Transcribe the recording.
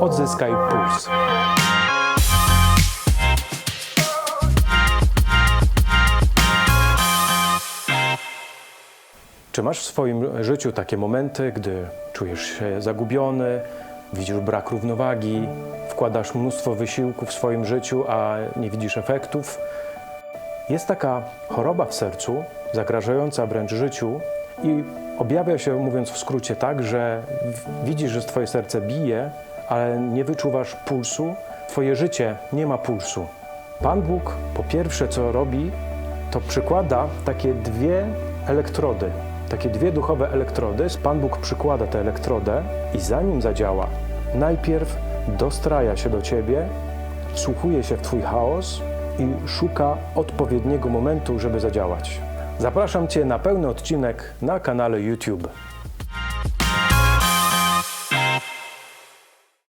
odzyskaj puls. Czy masz w swoim życiu takie momenty, gdy czujesz się zagubiony, widzisz brak równowagi, wkładasz mnóstwo wysiłku w swoim życiu, a nie widzisz efektów? Jest taka choroba w sercu, zagrażająca wręcz życiu i objawia się, mówiąc w skrócie, tak, że widzisz, że twoje serce bije, ale nie wyczuwasz pulsu, twoje życie nie ma pulsu. Pan Bóg po pierwsze, co robi, to przykłada takie dwie elektrody, takie dwie duchowe elektrody. Pan Bóg przykłada tę elektrodę i zanim zadziała, najpierw dostraja się do ciebie, wsłuchuje się w twój chaos i szuka odpowiedniego momentu, żeby zadziałać. Zapraszam cię na pełny odcinek na kanale YouTube.